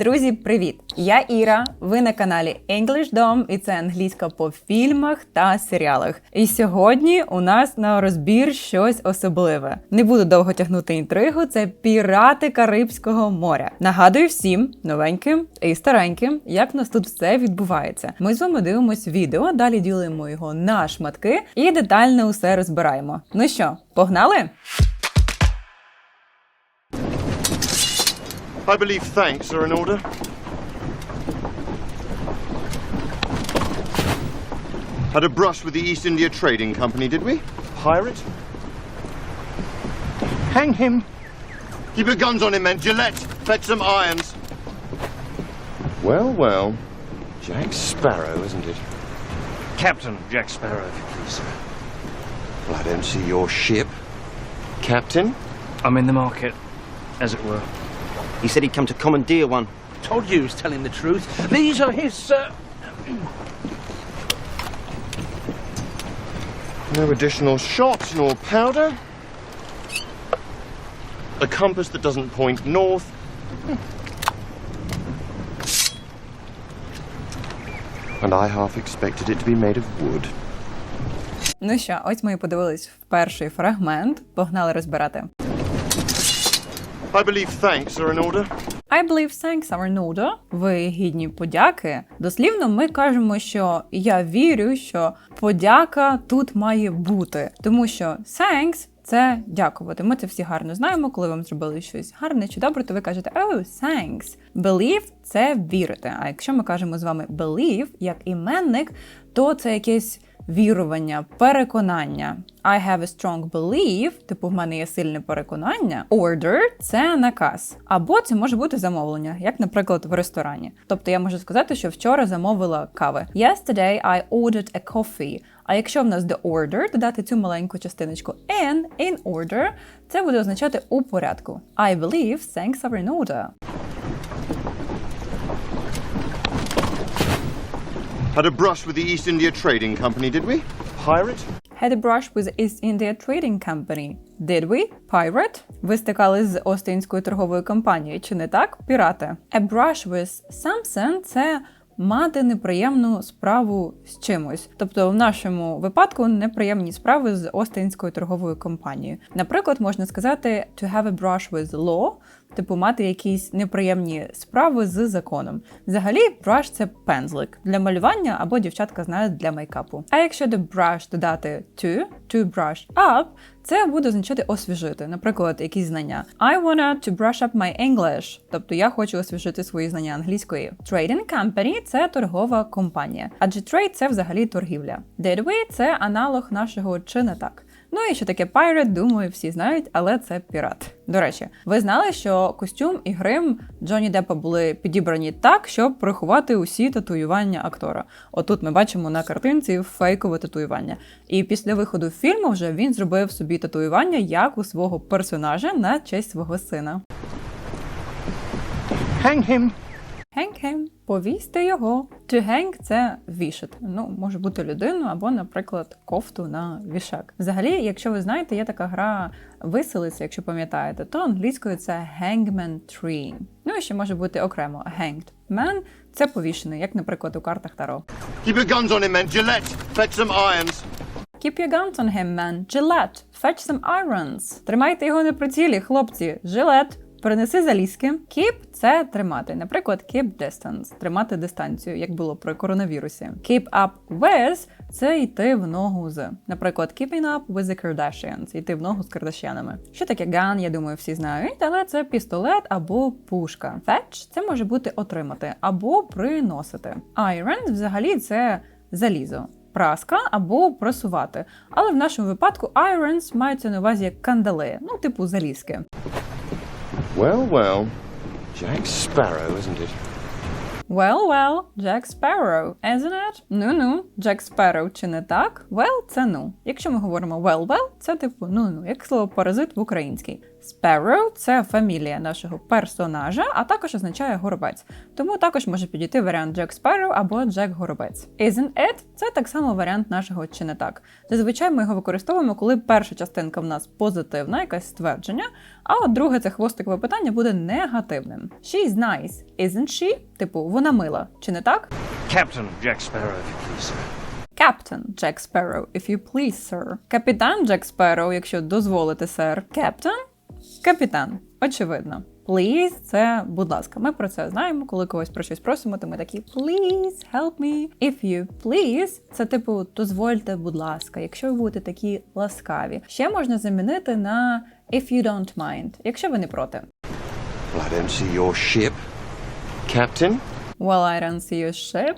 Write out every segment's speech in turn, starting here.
Друзі, привіт! Я Іра. Ви на каналі English Dom, і це англійська по фільмах та серіалах. І сьогодні у нас на розбір щось особливе. Не буду довго тягнути інтригу. Це пірати Карибського моря. Нагадую всім новеньким і стареньким, як в нас тут все відбувається. Ми з вами дивимось відео, далі ділимо його на шматки і детально усе розбираємо. Ну що, погнали? I believe thanks are in order. Had a brush with the East India Trading Company, did we? Pirate? Hang him! Keep your guns on him, men. Gillette, fetch some irons. Well, well. Jack Sparrow, isn't it? Captain Jack Sparrow, if you please, sir. Well, I don't see your ship. Captain? I'm in the market, as it were. He said he'd come to commandeer one. Told you he was telling the truth. These are his, sir. No additional shot nor powder. A compass that doesn't point north. And I half expected it to be made of wood. Ну що, ось ми і подивились в перший фрагмент. Погнали розбирати. I believe thanks are in order. I believe thanks are in order. Ви гідні подяки. Дослівно ми кажемо, що я вірю, що подяка тут має бути, тому що thanks – це дякувати. Ми це всі гарно знаємо. Коли вам зробили щось гарне чи добре, то ви кажете oh, thanks. Believe – це вірити. А якщо ми кажемо з вами believe як іменник, то це якесь вірування, переконання. I have a strong belief, типу в мене є сильне переконання. Order – це наказ. Або це може бути замовлення, як, наприклад, в ресторані. Тобто я можу сказати, що вчора замовила кави. Yesterday I ordered a coffee. А якщо в нас the order, додати цю маленьку частиночку in, in order, це буде означати у порядку. I believe things are in order. Had a brush with the East India Trading Company, did we? Pirate? Had a brush with East India Trading Company. Did we? Pirate? Ви стикали з Остинською торговою компанією, чи не так? Пірати. A brush with something – це мати неприємну справу з чимось. Тобто, в нашому випадку неприємні справи з Остинською торговою компанією. Наприклад, можна сказати to have a brush with law, типу мати якісь неприємні справи з законом. Взагалі, brush – це пензлик для малювання або дівчатка знають для мейкапу. А якщо до brush додати to, to brush up, це буде означати освіжити, наприклад, якісь знання. I wanna to brush up my English, тобто я хочу освіжити свої знання англійської. Trading company – це торгова компанія, адже trade – це взагалі торгівля. Did we – це аналог нашого чи не так. Ну і що таке pirate, думаю, всі знають, але це пірат. До речі, ви знали, що костюм і грим Джонні Деппа були підібрані так, щоб приховати усі татуювання актора. Отут ми бачимо на картинці фейкове татуювання. І після виходу фільму вже він зробив собі татуювання як у свого персонажа на честь свого сина. Hang him! Hang him. Повісьте його. To hang – це вішати. Ну, може бути людину або, наприклад, кофту на вішак. Взагалі, якщо ви знаєте, є така гра виселиця, якщо пам'ятаєте, то англійською це hangman tree. Ну і ще може бути окремо hanged. Man – це повішений, як, наприклад, у картах Таро. Keep your guns on him, men. Gillette, fetch some irons. Keep your guns on him, man. Gillette. Fetch some irons. Тримайте його на прицілі, хлопці. Жилет. Перенеси залізки. Keep – це тримати. Наприклад, keep distance – тримати дистанцію, як було при коронавірусі. Keep up with – це йти в ногу з. Наприклад, keeping up with the Kardashians – йти в ногу з кардашянами. Що таке gun, я думаю, всі знають, але це пістолет або пушка. Fetch – це може бути отримати або приносити. Iron – взагалі це залізо. Праска або просувати. Але в нашому випадку irons маються на увазі як кандали, ну, типу залізки. Well, well. Jack Sparrow, isn't it? Well, well, Jack Sparrow, isn't it? Ну-ну, Jack Sparrow, чи не так? Well – це ну. Якщо ми говоримо well, well, це типу ну-ну, як слово паразит в українській. Sparrow – це фамілія нашого персонажа, а також означає горобець. Тому також може підійти варіант Jack Sparrow або Джек Горобець. Isn't it – це так само варіант нашого чи не так. Зазвичай ми його використовуємо, коли перша частинка в нас позитивна, якесь ствердження, а от друге це хвостикове питання буде негативним. She's nice, isn't she? Типу, вона мила, чи не так? Captain Jack Sparrow, if you please. Captain Jack Sparrow, if you please, sir. Капітан Джек Sparrow, якщо дозволите, сер. Captain? Капітан. Очевидно. Please – це будь ласка. Ми про це знаємо. Коли когось про щось просимо, то ми такі please help me. If you please – це типу дозвольте, будь ласка, якщо ви будете такі ласкаві. Ще можна замінити на if you don't mind, якщо ви не проти. Well, I don't see your ship. Captain? Well, I don't see your ship,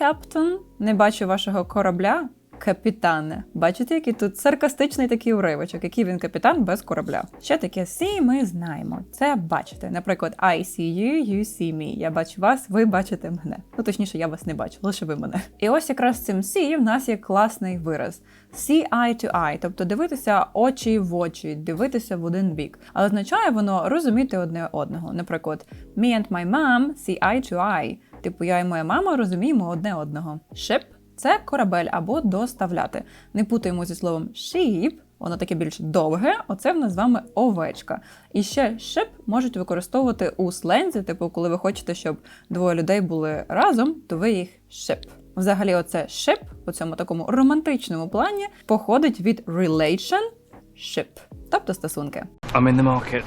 Captain. Не бачу вашого корабля, капітане. Бачите, який тут саркастичний такий уривочок, який він капітан без корабля. Ще таке see ми знаємо. Це бачите. Наприклад, I see you, you see me. Я бачу вас, ви бачите мене. Ну точніше, я вас не бачу, лише ви мене. І ось якраз з цим see в нас є класний вираз. See eye to eye, тобто дивитися очі в очі, дивитися в один бік. Але означає воно розуміти одне одного. Наприклад, me and my mom see eye to eye. Типу, я і моя мама розуміємо одне одного. Ship – це корабель або доставляти. Не путаємо зі словом sheep, воно таке більш довге, оце в нас з вами овечка. І ще ship можуть використовувати у слензі, типу, коли ви хочете, щоб двоє людей були разом, то ви їх ship. Взагалі, оце ship у цьому такому романтичному плані походить від relation ship, тобто стосунки. I'm in the market,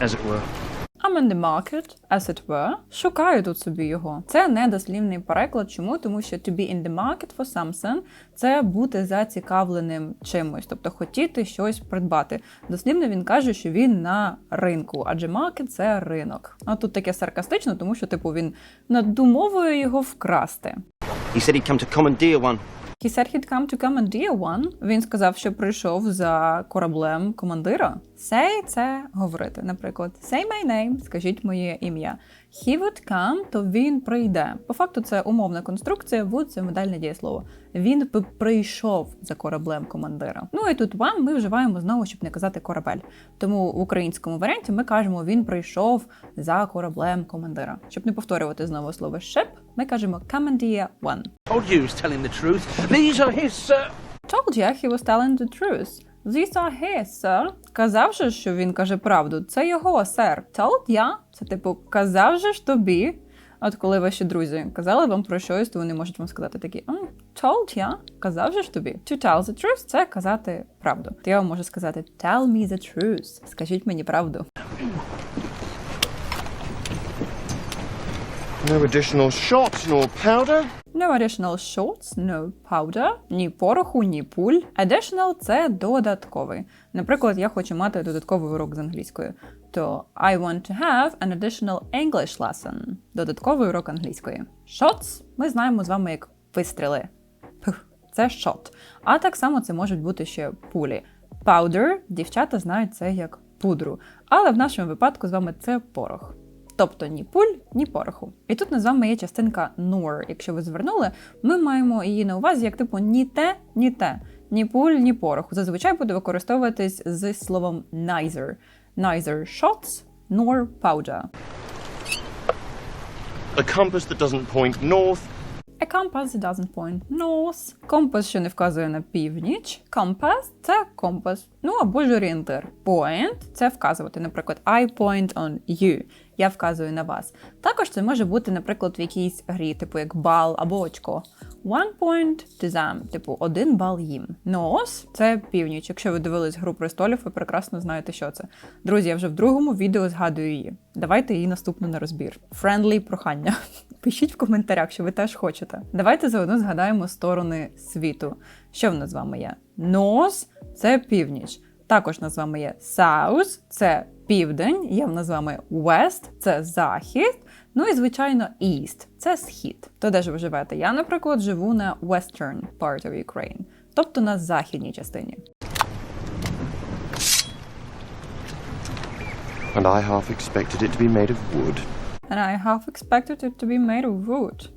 as it were. I'm in the market, as it were. Шукаю тут собі його. Це не дослівний переклад. Чому? Тому що to be in the market for something – це бути зацікавленим чимось, тобто хотіти щось придбати. Дослівно він каже, що він на ринку, адже market – це ринок. А тут таке саркастично, тому що, типу, він надумовує його вкрасти. He said he'd come to commandeer one. He said he'd come to commandeer one. Він сказав, що прийшов за кораблем командира. Say – це говорити. Наприклад, say my name, скажіть моє ім'я. He would come, то він прийде. По факту це умовна конструкція, would – це модальне дієслово. Він би прийшов за кораблем командира. Ну і тут one ми вживаємо знову, щоб не казати корабель. Тому в українському варіанті ми кажемо він прийшов за кораблем командира. Щоб не повторювати знову слово ship, ми кажемо commandeer one. Told you was telling the truth. These are his, sir. Told ya he was telling the truth. These are his. Казав же, що він каже правду. Це його, сер. Told ya – це типу казав же ж тобі. От коли ваші друзі казали вам про щось, то вони можуть вам сказати такі «М, told ya, казав же ж тобі. To tell the truth – це казати правду. То я вам можу сказати tell me the truth. Скажіть мені правду. No additional shot nor powder? No additional shots, no powder, ні пороху, ні пуль. Additional – це додатковий. Наприклад, я хочу мати додатковий урок з англійської. То I want to have an additional English lesson. Додатковий урок англійської. Shots ми знаємо з вами як вистріли. Це shot. А так само це можуть бути ще пулі. Powder дівчата знають це як пудру. Але в нашому випадку з вами це порох. Тобто ні пуль, ні пороху. І тут з вами є частинка nor. Якщо ви звернули, ми маємо її на увазі як типу ні те, ні те, ні пуль, ні пороху. Зазвичай буде використовуватись з словом neither. Neither shots nor powder. A compass that doesn't point north. A compass doesn't point north. Компас, що не вказує на північ. Compass – це компас. Ну або ж орієнтир. Point – це вказувати. Наприклад, I point on you. Я вказую на вас. Також це може бути, наприклад, в якійсь грі, типу як бал або очко. One point to them, типу один бал їм. North – це північ. Якщо ви дивились гру престолів, ви прекрасно знаєте, що це. Друзі, я вже в другому відео згадую її. Давайте її наступну на розбір. Френдлі прохання. Пишіть в коментарях, що ви теж хочете. Давайте заодно згадаємо сторони світу. Що в нас з вами є? North – це північ. Також нас з вами є South – це південь, є в нас з вами West – це захід. Ну і звичайно East – це схід. То де ж ви живете? Я, наприклад, живу на Western part of Ukraine, тобто на західній частині. And I half expected it to be made of wood. And I half expected it to be made of wood.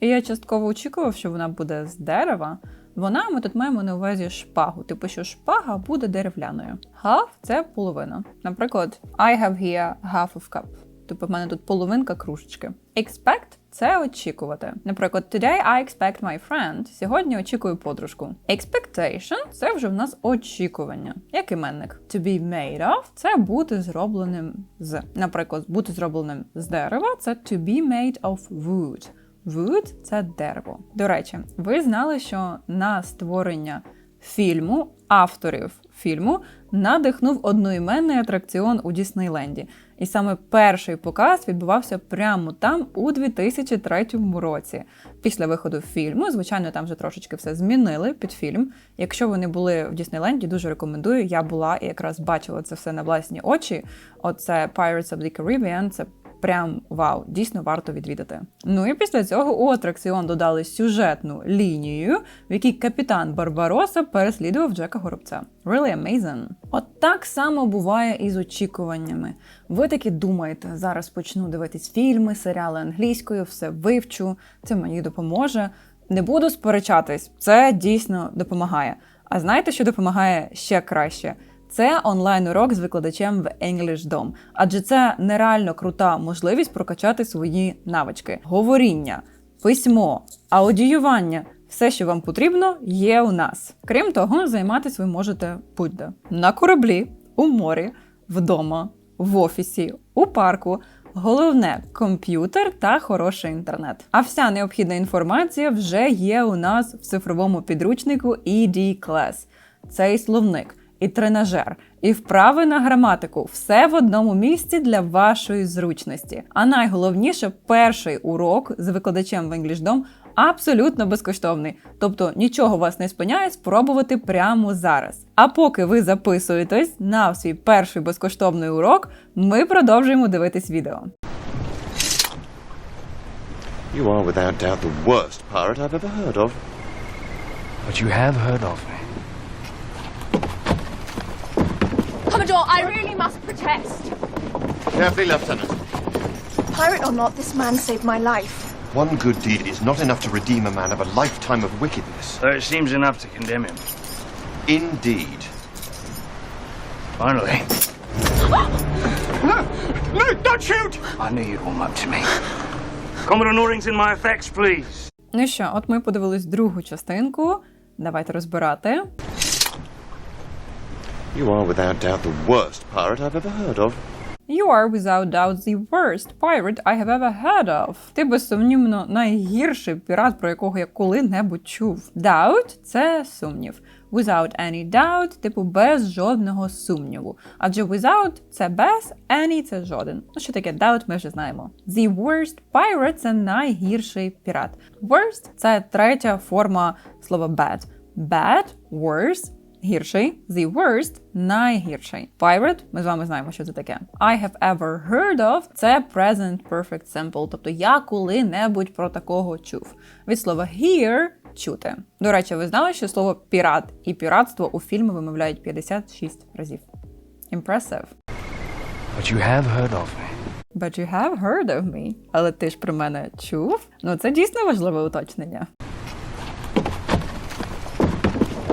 І я частково очікував, що вона буде з дерева, Вона ми тут маємо на увазі шпагу, типу, що шпага буде дерев'яною. Half – це половина. Наприклад, I have here half of cup. Типу, в мене тут половинка кружечки. Expect – це очікувати. Наприклад, today I expect my friend. Сьогодні очікую подружку. Expectation – це вже в нас очікування. Як іменник. To be made of – це бути зробленим з. Наприклад, бути зробленим з дерева це to be made of wood. Wood – це дерево. До речі, ви знали, що на створення фільму авторів фільму надихнув одноіменний атракціон у Діснейленді. І саме перший показ відбувався прямо там у 2003 році. Після виходу фільму, звичайно, там вже трошечки все змінили під фільм. Якщо ви не були в Діснейленді, дуже рекомендую. Я була і якраз бачила це все на власні очі. Оце Pirates of the Caribbean, це Прям вау, дійсно варто відвідати. Ну і після цього у атракціон додали сюжетну лінію, в якій капітан Барбароса переслідував Джека Горобця. Really amazing. От так само буває і з очікуваннями. Ви таки думаєте, зараз почну дивитись фільми, серіали англійською, все вивчу, це мені допоможе. Не буду сперечатись, це дійсно допомагає. А знаєте, що допомагає ще краще? Це онлайн-урок з викладачем в EnglishDom, адже це нереально крута можливість прокачати свої навички: говоріння, письмо, аудіювання. Все, що вам потрібно, є у нас. Крім того, займатися ви можете будь-де на кораблі, у морі, вдома, в офісі, у парку. Головне комп'ютер та хороший інтернет. А вся необхідна інформація вже є у нас в цифровому підручнику ED Class. Цей словник і тренажер, і вправи на граматику все в одному місці для вашої зручності. А найголовніше, перший урок з викладачем в EnglishDom абсолютно безкоштовний. Тобто нічого вас не спиняє спробувати прямо зараз. А поки ви записуєтесь на свій перший безкоштовний урок, ми продовжуємо дивитись відео. You are without doubt the worst pirate I've ever heard of. But you have heard of me. Commodore, I really must protest. Carefully, Lieutenant. Pirate or not, this man saved my life. One good deed is not enough to redeem a man of a lifetime of wickedness. So it seems enough to condemn him. Indeed. Finally. No! No! Don't shoot! I knew you'd warm up to me. Commodore Norrington, my effects, please. Ну що, от ми подивились другу частинку. Давайте розбирати. You are without doubt the worst pirate I've ever heard of. You are without doubt the worst pirate I have ever heard of. Ти безсумнівно найгірший пірат, про якого я коли-небудь чув. Doubt – це сумнів. Without any doubt, типу без жодного сумніву. Адже without – це без, any – це жоден. Ну що таке doubt, ми вже знаємо. The worst pirate – це найгірший пірат. Worst – це третя форма слова bad. Bad, worse – Гірший, the worst – найгірший. Pirate – ми з вами знаємо, що це таке. I have ever heard of – це present perfect simple, тобто я коли-небудь про такого чув. Від слова hear – чути. До речі, ви знали, що слово пірат і піратство у фільмі вимовляють 56 разів. Impressive. But you have heard of me. But you have heard of me. Але ти ж про мене чув? Ну це дійсно важливе уточнення.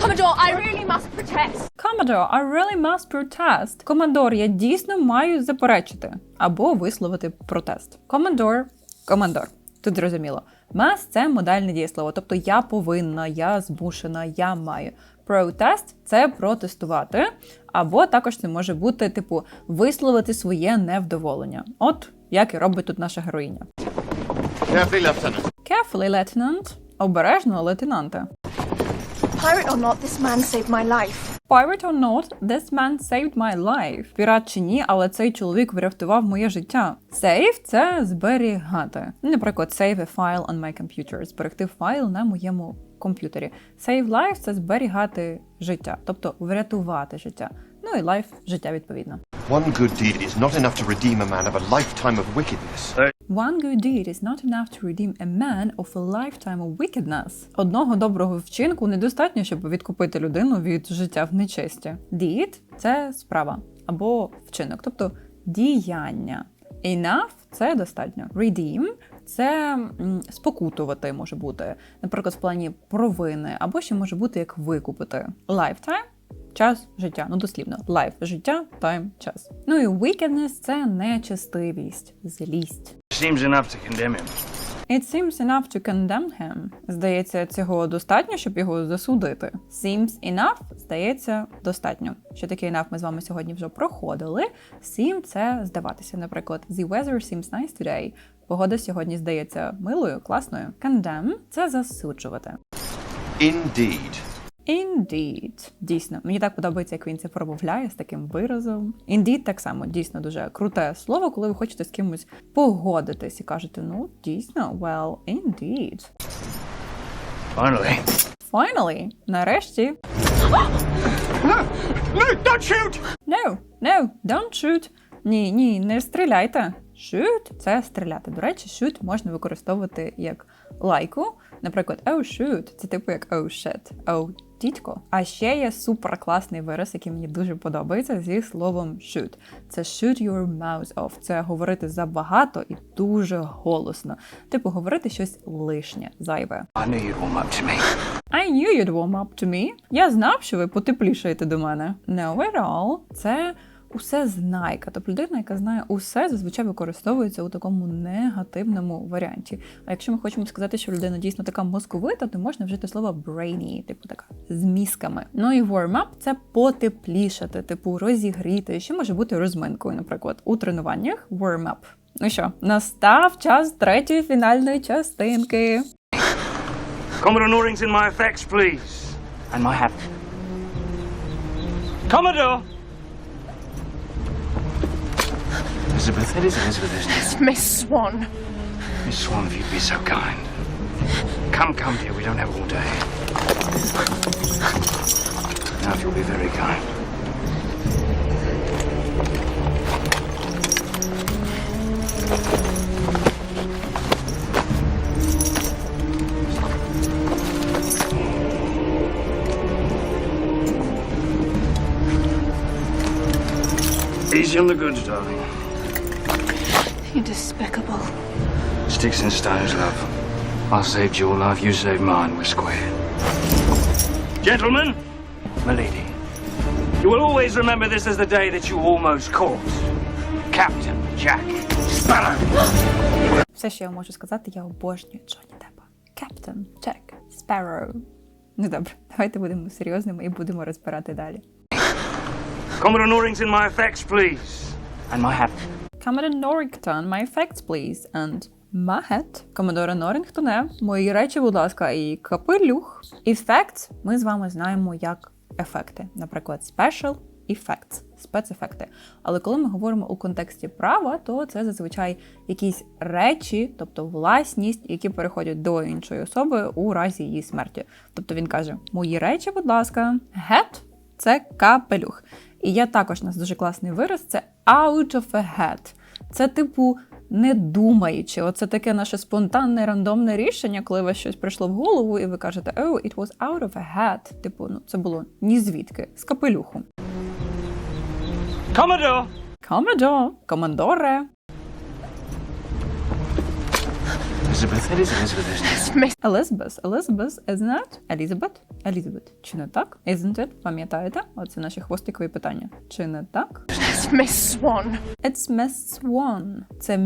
Commodore, I really must protest. Commodore, I really must protest. Командор, я дійсно маю заперечити або висловити протест. Commodore, командор. Тут зрозуміло. Must – це модальне дієслово, тобто я повинна, я змушена, я маю. Protest – це протестувати, або також це може бути, типу, висловити своє невдоволення. От як і робить тут наша героїня. Carefully, Lieutenant. Carefully, Lieutenant. Обережно, лейтенанте. Pirate or not, this man saved my life. Pirate or not, this man saved my life. Пірат чи ні, але цей чоловік врятував моє життя. Save – це зберігати. Наприклад, save a file on my computer. Зберегти файл на моєму комп'ютері. Save life – це зберігати життя, тобто врятувати життя. Ну і life – життя відповідно. One good deed is not enough to redeem a man of a lifetime of wickedness. One good deed is not enough to redeem a man of a lifetime of wickedness. Одного доброго вчинку недостатньо, щоб відкупити людину від життя в нечесті. Deed – це справа або вчинок, тобто діяння. Enough це достатньо. Redeem це спокутувати може бути, наприклад, в плані провини, або ще може бути як викупити. Lifetime час життя. Ну, дослівно, life – життя, time – час. Ну і wickedness – це нечестивість, злість. Seems enough to condemn him. It seems enough to condemn him. Здається, цього достатньо, щоб його засудити. Seems enough, здається, достатньо. Що таке enough ми з вами сьогодні вже проходили. Seem – це здаватися. Наприклад, the weather seems nice today. Погода сьогодні здається милою, класною. Condemn – це засуджувати. Indeed. Indeed. Дійсно, мені так подобається, як він це промовляє з таким виразом. Indeed так само дійсно дуже круте слово, коли ви хочете з кимось погодитись і кажете, ну дійсно, well, indeed. Finally. Finally, нарешті. No, don't shoot! No, no, don't shoot. Ні, ні, не стріляйте. Shoot – це стріляти. До речі, shoot можна використовувати як лайку. Наприклад, oh shoot – це типу як oh shit, oh дідько. А ще є суперкласний вираз, який мені дуже подобається зі словом shoot. Це shoot your mouth off. Це говорити забагато і дуже голосно. Типу говорити щось лишнє, зайве. I knew you'd warm up to me. I knew you'd warm up to me. Я знав, що ви потеплішаєте до мене. Know it all – це усе знайка. Тобто людина, яка знає усе, зазвичай використовується у такому негативному варіанті. А якщо ми хочемо сказати, що людина дійсно така мозковита, то можна вжити слово brainy, типу така з мізками. Ну і warm up – це потеплішати, типу розігріти. Ще може бути розминкою, наприклад, у тренуваннях warm up. Ну що, настав час третьої фінальної частинки. Commodore Norring's in my effects, please. And my hat. Commodore! Elizabeth, it is Elizabeth, isn't it? It's Miss Swan. Miss Swan, if you'd be so kind. Come, come, dear, we don't have all day. Now, if you'll be very kind. Easy on the goods, darling. Despicable. Sticks and stones, love. I saved your life, you saved mine. We're square. Gentlemen, milady, you will always remember this as the day that you almost caught Captain Jack Sparrow. Все, що я можу сказати, я обожнюю Джонні Деппа. Captain Jack Sparrow. Ну добре, давайте будемо серйозними і будемо розбирати далі. Commodore Norring's in my effects, please. And my hat. Commodore Norrington, my effects, please. And my hat. Комодоре Норінгтоне, мої речі, будь ласка, і капелюх. Effects ми з вами знаємо як ефекти. Наприклад, special effects, спецефекти. Але коли ми говоримо у контексті права, то це зазвичай якісь речі, тобто власність, які переходять до іншої особи у разі її смерті. Тобто він каже: Мої речі, будь ласка, hat – це капелюх. І є також у нас дуже класний вираз: це out of a head. Це типу не думаючи. Оце таке наше спонтанне рандомне рішення, коли у вас щось прийшло в голову, і ви кажете Oh, it was out of a head». Типу, ну це було ні звідки, з капелюху. Commodore! Комедо, командоре. Elizabeth, it is Elizabeth, isn't it? It's Miss. Elizabeth, Elizabeth, isn't it? Elizabeth, Elizabeth. Чи не так? Isn't it? Пам'ятаєте? Оце наші хвостикові питання. Чи не так? It's Miss Swan. It's Miss Swan. Це.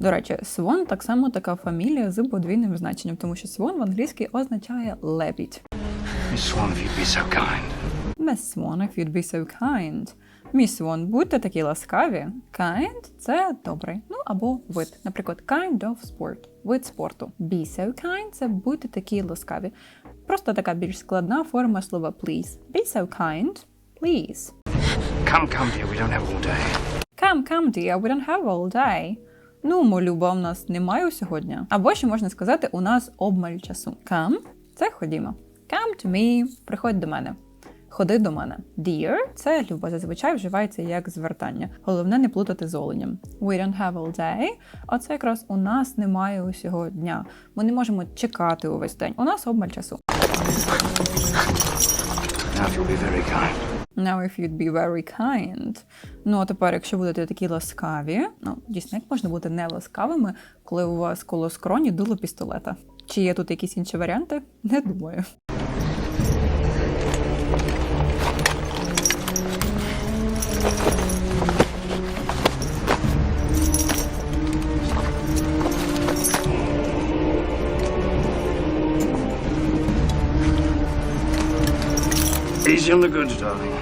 До речі, Swan так само така фамілія з подвійним значенням, тому що Swan в англійській означає лебідь. Miss Swan, if you'd be so kind. Miss Swan, if you'd be so kind. Swan, будьте такі ласкаві. Kind – це добрий, ну або вид. Наприклад, kind of sport – вид спорту. Be so kind – це будьте такі ласкаві. Просто така більш складна форма слова please. Be so kind, please. Come, come, dear, we don't have all day. Come, come, dear, we don't have all day. Ну, молюба, у нас немає усього дня. Або ще можна сказати, у нас обмаль часу. Come – це ходімо. Come to me – приходь до мене. Ходи до мене. Dear – це люба, зазвичай вживається як звертання. Головне не плутати з оленем. We don't have all day – оце якраз у нас немає усього дня. Ми не можемо чекати увесь день. У нас обмаль часу. Now, if you'll be very kind. Now if you'd be very kind. Ну, а тепер, якщо будете такі ласкаві, ну, дійсно, як можна бути не ласкавими, коли у вас коло скроні дуло пістолета? Чи є тут якісь інші варіанти? Не думаю. On the goods, darling.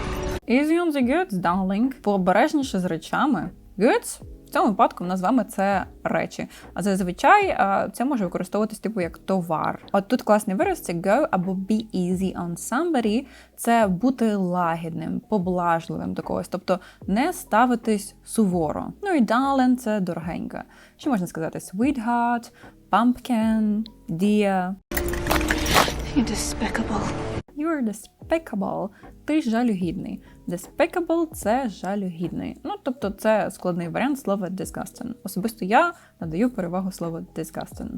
Easy on the goods, darling. Пообережніше з речами. Goods в цьому випадку в нас з вами це речі. А зазвичай це може використовуватись типу як товар. От тут класний вираз це go або be easy on somebody. Це бути лагідним, поблажливим до когось, тобто не ставитись суворо. Ну і darling – це дорогенько. Що можна сказати? Sweetheart, pumpkin, dear. You despicable. You're despicable. Ти жалюгідний. Despicable – це жалюгідний. Ну, тобто це складний варіант слова disgusting. Особисто я надаю перевагу слову disgusting.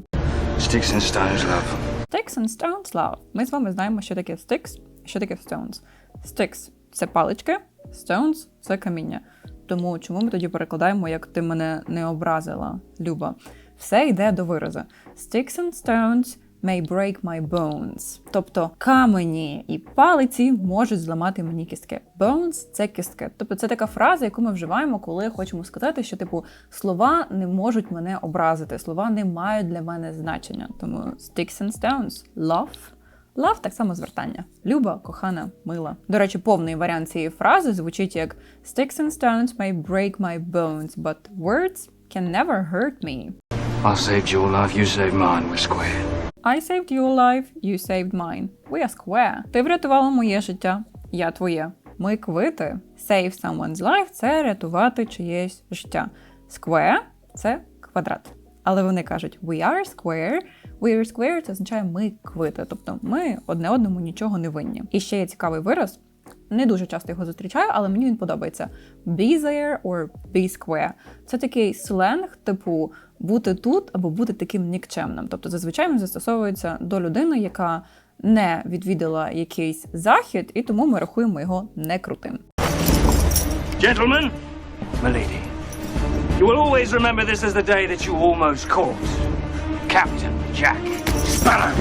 Sticks and stones, love. Sticks and stones, love. Ми з вами знаємо, що таке sticks що таке stones. Sticks – це палички, stones – це каміння. Тому чому ми тоді перекладаємо, як ти мене не образила, Люба? Все йде до виразу. Sticks and stones may break my bones. Тобто камені і палиці можуть зламати мені кістки. Bones – це кістки. Тобто це така фраза, яку ми вживаємо, коли хочемо сказати, що типу слова не можуть мене образити, слова не мають для мене значення. Тому sticks and stones – love. Love так само звертання. Люба, кохана, мила. До речі, повний варіант цієї фрази звучить як Sticks and stones may break my bones, but words can never hurt me. I saved your life, you saved mine. We're square. I saved your life, you saved mine. We are square. Ти врятувала моє життя, я твоє. Ми квити. Save someone's life – це рятувати чиєсь життя. Square – це квадрат. Але вони кажуть we are square. We are square – це означає ми квити. Тобто ми одне одному нічого не винні. І ще є цікавий вираз. Не дуже часто його зустрічаю, але мені він подобається. Be there or be square. Це такий сленг, типу бути тут або бути таким нікчемним. Тобто зазвичай він застосовується до людини, яка не відвідала якийсь захід, і тому ми рахуємо його некрутим. Gentlemen, milady, you will always remember this as the day that you almost caught Captain Jack Sparrow.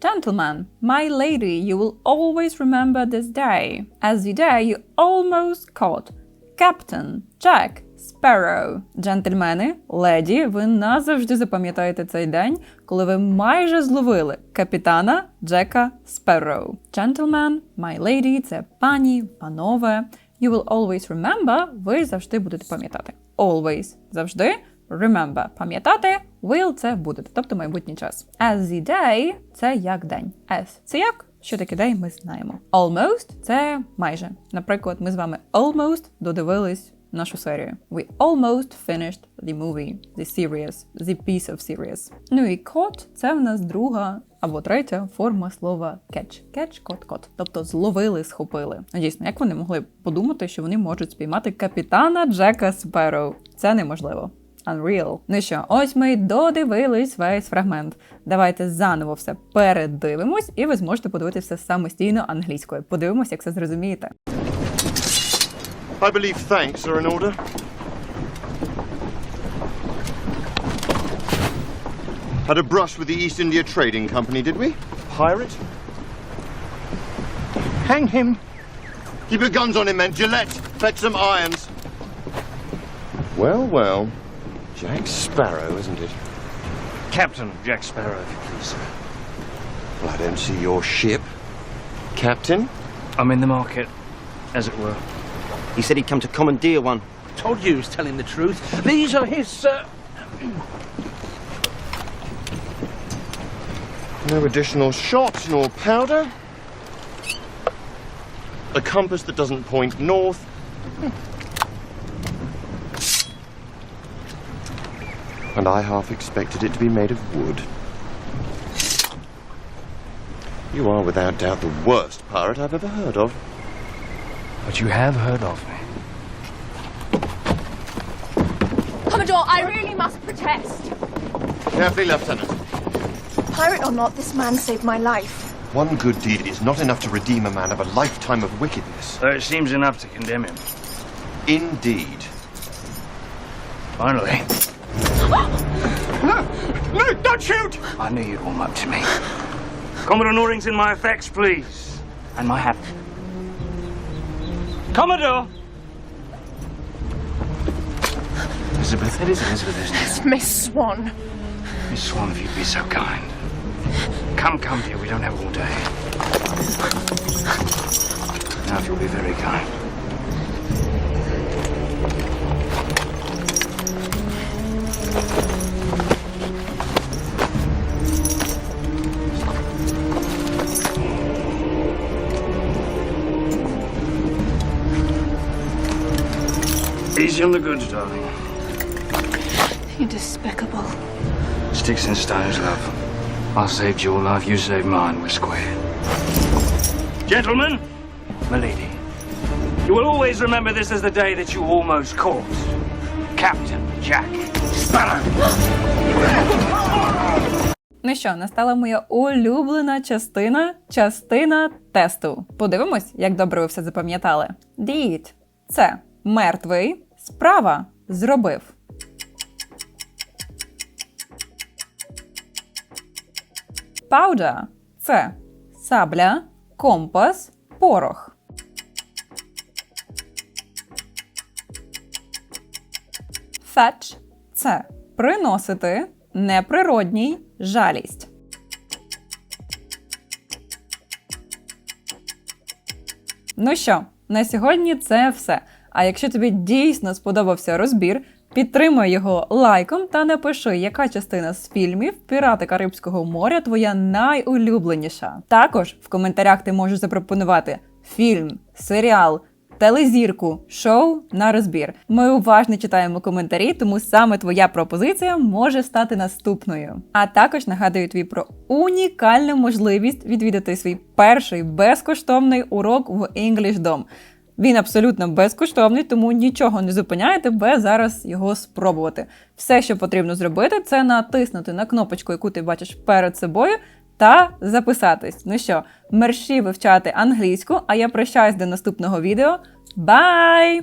Gentlemen, my lady, you will always remember this day as the day you almost caught Captain Jack Sparrow. Джентльмени, леді, ви назавжди запам'ятаєте цей день, коли ви майже зловили капітана Джека Спарроу. Gentleman, my lady – це пані, панове. You will always remember, ви завжди будете пам'ятати. Always – завжди. Remember – пам'ятати, will – це будете, тобто майбутній час. As the day – це як день. As – це як, що таке day ми знаємо. Almost – це майже. Наприклад, ми з вами almost додивились нашу серію. We almost finished the movie, the series, the piece of series. Ну і caught – це в нас друга або третя форма слова catch. Catch, caught, caught. Тобто зловили, схопили. Ну, Дійсно, як вони могли подумати, що вони можуть спіймати капітана Джека Спарроу? Це неможливо. Unreal. Ну що, ось ми й додивились весь фрагмент. Давайте заново все передивимось, і ви зможете подивитися самостійно англійською. Подивимось, як все зрозумієте. I believe thanks are in order. Had a brush with the East India Trading Company, did we? Pirate? Hang him! Keep your guns on him, men. Gillette, fetch some irons. Well, well. Jack Sparrow, isn't it? Captain Jack Sparrow, if you please, sir. Well, I don't see your ship. Captain? I'm in the market, as it were. He said he'd come to commandeer one. Told you he was telling the truth. These are his, sir. No additional shot nor powder. A compass that doesn't point north. And I half expected it to be made of wood. You are without doubt the worst pirate I've ever heard of. But you have heard of me. Commodore, I really must protest. Carefully, Lieutenant. Pirate or not, this man saved my life. One good deed is not enough to redeem a man of a lifetime of wickedness. Though it seems enough to condemn him. Indeed. Finally. No, No! don't shoot! I knew you'd warm up to me. Commodore Noring's Norrington, my effects, please. And my hat. Commodore! Elizabeth, it is Elizabeth, isn't it? It's Miss Swan. Miss Swan, if you'd be so kind. Come, come, dear, we don't have all day. Now, if you'll be very kind. Easy on the goods, darling. You're despicable. Sticks and stones, love. I saved your life, you saved mine. We're square. Gentlemen, milady, you will always remember this as the day that you almost caught Captain Jack Sparrow. Ну що, настала моя улюблена частина частина тесту. Подивимось, як добре ви все запам'ятали. Did – це мертвий, справа зробив. Powder – це сабля, компас, порох. Fetch – це приносити, неприродній, жалість. Ну що, на сьогодні це все. А якщо тобі дійсно сподобався розбір, підтримай його лайком та напиши, яка частина з фільмів Пірати Карибського моря твоя найулюбленіша. Також в коментарях ти можеш запропонувати фільм, серіал, телезірку, шоу на розбір. Ми уважно читаємо коментарі, тому саме твоя пропозиція може стати наступною. А також нагадую тобі про унікальну можливість відвідати свій перший безкоштовний урок в English Dom. Він абсолютно безкоштовний, тому нічого не зупиняє тебе зараз його спробувати. Все, що потрібно зробити, це натиснути на кнопочку, яку ти бачиш перед собою, та записатись. Ну що, мерші вивчати англійську, а я прощаюсь до наступного відео. Бай!